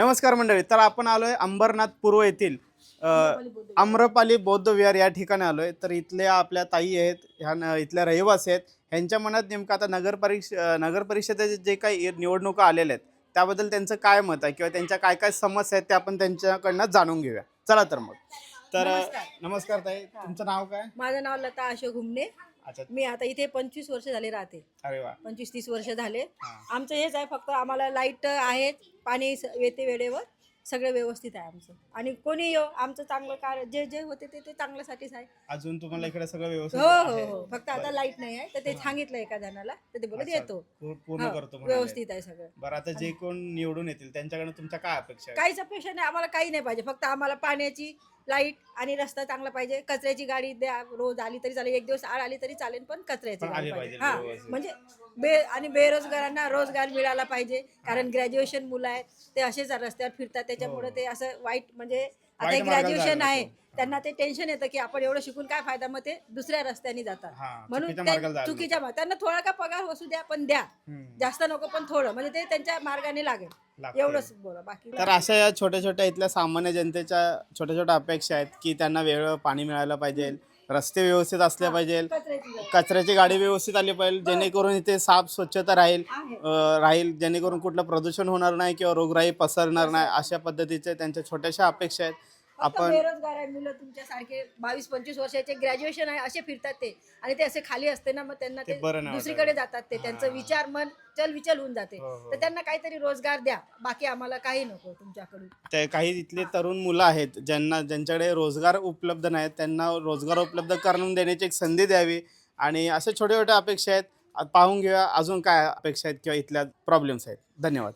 नमस्कार मंडळी तर आपण आलोय अंबरनाथ पूर्व येथील आम्रपाली बौद्ध विहार या ठिकाणी आलोय. तर इथल्या आपल्या ताई आहेत ह्या इथल्या रहिवासी आहेत. ह्यांच्या मनात नेमकं आता नगर परिष नगर परिषदेचे जे काही निवडणुका आलेल्या आहेत त्याबद्दल त्यांचं काय मत आहे? किंवा त्यांच्या काय काय समस्या आहेत ते आपण त्यांच्याकडनं जाणून घेऊया. चला तर मग. तर नमस्कार. नमस्कार ताई तुमचं नाव काय? माझं नाव लता अशोक घुमणे. अच्छा. मी आता इथे पंचवीस वर्ष झाले राहते. अरे वा. पंचवीस तीस वर्ष झाले. हा. आमचं हेच आहे फक्त आम्हाला लाइट आहे पाणी स- येते वेळेवर सगळं व्यवस्थित आहे आमचं. आणि कोणी येऊ आमचं चांगलं कार्य जे जे होते ते ते चांगल्यासाठीच आहे. अजून तुम्हाला इकडे सगळं व्यवस्थित हो हो आहे? हो. फक्त आता लाइट नाही आहे तर ते सांगितलं एका जणाला तर ते बोलत अच्छा. येतो. पूर्ण हो, करतो म्हणाले. व्यवस्थित आहे सगळं. बरं आता जे कोण निवडून येतील त्यांच्याकडनं तुमच्या काय अपेक्षा काहीच अपेक्षा नाही आम्हाला काही नाही पाहिजे. फक्त आम्हाला पाण्याची लाइट आणि रस्ता चांगला पाहिजे कचऱ्याची गाडी द्या रोज आली तरी चालेल एक दिवस आड आली तरी चालेल पण कचऱ्याची पण गाडी आली पाहिजे पाहिजे हा व्यवस्थित. म्हणजे बे आणि बेरोजगारांना रोजगार मिळाला पाहिजे कारण ग्रॅज्युएशन मुलं आहेत ते असेच रस्त्यावर फिरतात त्याच्यामुळे हो. ते असं वाईट म्हणजे आता वाईट मार्गाला ग्रॅज्युएशन जायला आहे नको. त्यांना ते टेन्शन येतं की आपण एवढं शिकून काय फायदा? मग ते दुसऱ्या रस्त्याने जातात. हा, म्हणून चुकीच्या ते मार्गाला जायला चुकीच्या मार्ग त्यांना थोडा का पगार वसू द्या पण द्या. हम्म. जास्त नको पण थोडं. म्हणजे ते त्यांच्या मार्गाने लागेल. एवढंच बोला. बाकी तर अशा या छोट्या छोट्या इथल्या सामान्य जनतेच्या छोट्या छोट्या अपेक्षा आहेत की त्यांना वेळ पाणी मिळायला पाहिजे रस्ते व्यवस्थित असले पाहिजे कचऱ्याची गाडी. कचऱ्याची गाडी व्यवस्थित आली पाहिजे जेणेकरून इथे साफ स्वच्छता राहील आहे. अ, राहील जेणेकरून कुठलं प्रदूषण होणार नाही किंवा रोगराई पसरणार नाही अशा पद्धतीचे त्यांच्या छोट्याशा अपेक्षा आहेत. आपण बेरोजगार आहे मुलं तुमच्यासारखे बावीस पंचवीस वर्षाचे ग्रॅज्युएशन आहे असे फिरतात ते. आणि ते असे खाली असते ना मग त्यांना ते ते बरं नाही दुसरीकडे. जातात ते. त्यांचं. विचार मन चल विचल होऊन जाते. हो, हो. तर त्यांना काहीतरी रोजगार द्या. बाकी आम्हाला काही नको तुमच्याकडून. ते काही इथले तरुण मुलं आहेत ज्यांना ज्यांच्याकडे रोजगार उपलब्ध नाहीत त्यांना रोजगार उपलब्ध करून देण्याची एक संधी द्यावी. आणि अशा छोट्या छोट्या अपेक्षा आहेत. आ- पाहून घेऊया अजून काय अपेक्षा आहेत किंवा इथल्या प्रॉब्लेम्स आहेत. धन्यवाद.